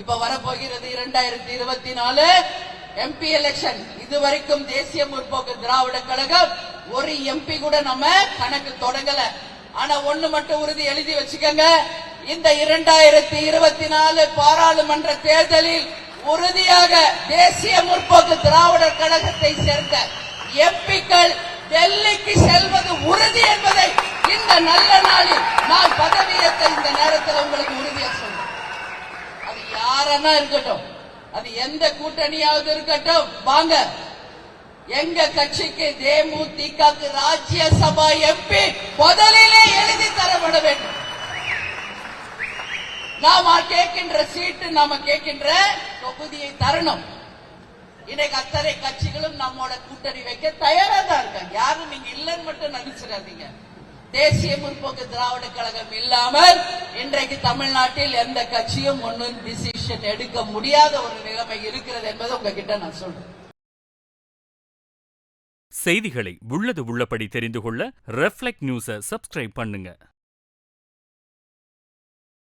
இப்ப வரப்போகிறது இரண்டாயிரத்தி இருபத்தி நாலு எம்பி எலெக்ஷன் இதுவரைக்கும் தேசிய முற்போக்கு திராவிட கழகம் ஒரு எம்பி கூட நம்ம கணக்கு தொடங்கல. ஆனா ஒண்ணு மட்டும் உறுதி எழுதி வச்சுக்கோங்க. இந்த இரண்டாயிரத்தி இருபத்தி நாலு பாராளுமன்ற தேர்தலில் உறுதியாக தேசிய முற்போக்கு திராவிடர் கழகத்தை சேர்ந்த எம்பிக்கள் டெல்லிக்கு செல்வது உறுதி என்பதை இந்த நல்ல நாளில் நான் பதவி இந்த நேரத்தில் உங்களுக்கு உறுதியா சொல்றேன் அது யாரன்னா இருக்கட்டும். அது எந்த கூட்டணியாவது இருக்கட்டும். வாங்க. எங்க கட்சிக்கு தேமுதிக ராஜ்யசபா எம்பி முதலிலே எழுதி தரப்பட வேண்டும். நாம கேட்கின்ற சீட்டு நாம கேட்கின்ற தொகுதியை தரணும். இன்னைக்கு அத்தனை கட்சிகளும் நம்மோட கூட்டணி வைக்க தயாரா தான் இருக்காங்க. யாரும் நீங்க இல்லைன்னு மட்டும் நினைச்சிடாதீங்க. தேசிய முற்போக்கு திராவிட கழகம் இல்லாமல் இன்றைக்கு தமிழ்நாட்டில் எந்த கட்சியும் ஒன்றும் டிசிஷன் எடுக்க முடியாத ஒரு நிலைமை இருக்கிறது என்பதை உங்ககிட்ட நான் சொல்றேன். செய்திகளை உள்ளது உள்ளபடி தெரிந்து கொள்ள ரெஃப்ளெக்ட் நியூஸை சப்ஸ்கிரைப் பண்ணுங்க.